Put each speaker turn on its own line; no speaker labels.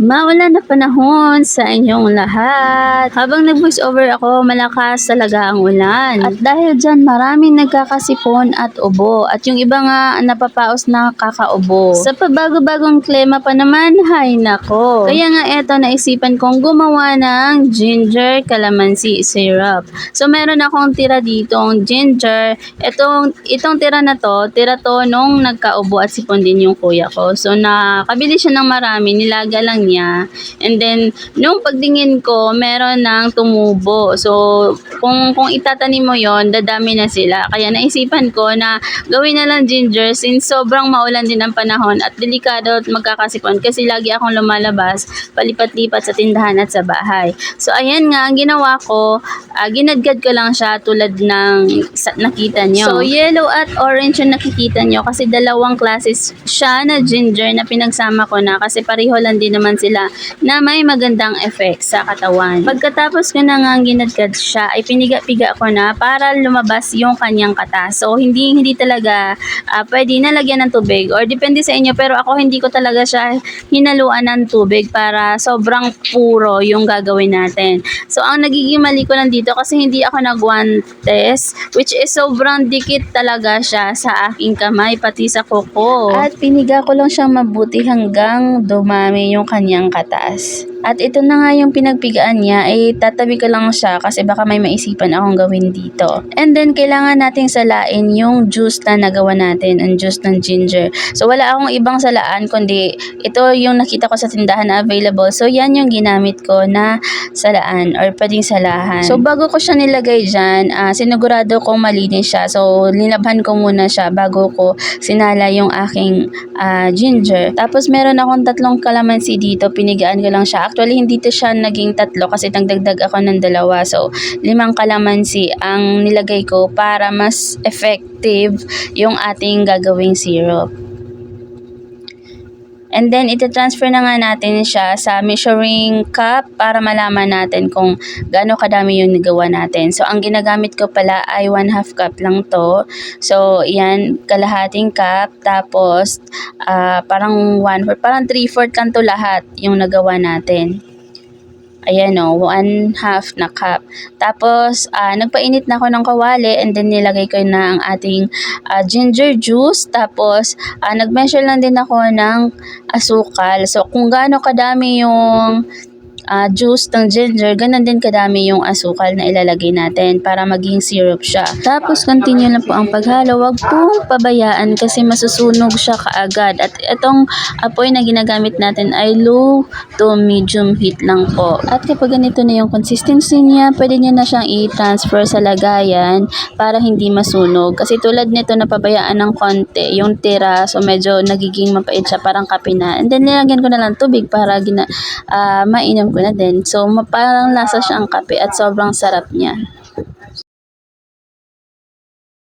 Maulan na panahon sa inyong lahat. Habang nag-voice over ako, malakas talaga ang ulan. At dahil dyan, maraming nagkakasipon at ubo. At yung iba nga napapaos na kakaubo. Sa pabago-bagong klema pa naman, hay nako. Kaya nga eto, naisipan kong gumawa ng ginger calamansi syrup. So meron akong tira ditong ginger. Itong, itong tira na to, tira to nung nagkaubo at sipon din yung kuya ko. So nakabili siya ng marami, nilaga lang niya. And then, nung pagdingin ko, meron ng tumubo. So, kung, kung itatanim mo yon dadami na sila. Kaya naisipan ko na gawin na lang ginger since sobrang maulan din ang panahon at delikado at magkakasipon kasi lagi akong lumalabas, palipat-lipat sa tindahan at sa bahay. So, ayan nga, ang ginawa ko, ah, ginadgad ko lang siya tulad ng sa, nakita nyo. So, yellow at orange yung nakikita nyo kasi dalawang classes siya na ginger na pinagsama ko na kasi pareho lang din naman sila na may magandang effect sa katawan. Pagkatapos ko na nga ginadgad siya, ay piniga-piga ko na para lumabas yung kanyang katas. So, hindi hindi talaga ah, pwede nalagyan ng tubig or depende sa inyo pero ako hindi ko talaga siya hinaluan ng tubig para sobrang puro yung gagawin natin. So, ang nagiging mali ko lang dito kasi hindi ako nagwantes which is sobrang dikit talaga siya sa aking kamay pati sa kuko. At piniga ko lang siyang mabuti hanggang dumami yung kanyang katas. At ito na nga yung pinagpigaan niya, ay tatabi ko lang siya kasi baka may maisipan akong gawin dito. And then, kailangan nating salain yung juice na nagawa natin, ang juice ng ginger. So, wala akong ibang salaan, kundi ito yung nakita ko sa tindahan na available. So, yan yung ginamit ko na salaan or pwedeng salahan. So, bago ko siya nilagay dyan, ah, sinigurado kong malinis siya. So, linabhan ko muna siya bago ko sinala yung aking ah, ginger. Tapos, meron akong tatlong calamansi dito. Pinigaan ko lang siya. Actually, hindi to siya naging tatlo kasi nagdagdag ako ng dalawa. So, limang calamansi ang nilagay ko para mas effective yung ating gagawing syrup. And then, ito-transfer na nga natin siya sa measuring cup para malaman natin kung gaano kadami yung nagawa natin. So, ang ginagamit ko pala ay 1 half cup lang to. So, yan, kalahating cup. Tapos, ah, parang 1 fourth, parang 3 fourth lang to lahat yung nagawa natin. Ayan o, one half na cup. Tapos, ah, nagpainit na ako ng kawali and then nilagay ko na ang ating ah, ginger juice. Tapos, ah, nag-measure lang din ako ng asukal. So, kung gaano kadami yung ah, juice ng ginger, ganun din kadami yung asukal na ilalagay natin para maging syrup siya. Tapos, continue lang po ang paghalo. Huwag pong pabayaan kasi masusunog siya kaagad. At itong apoy na ginagamit natin ay low to medium heat lang po. At kapag ganito na yung consistency niya, pwede niya na siyang i-transfer sa lagayan para hindi masunog. Kasi tulad nito, napabayaan ng konti yung tira. So, medyo nagiging mapait siya, parang kape na. And then, nilagyan ko na lang tubig para gina, ah, mainom ko na din. So, parang lasa siyang kape at sobrang sarap niya.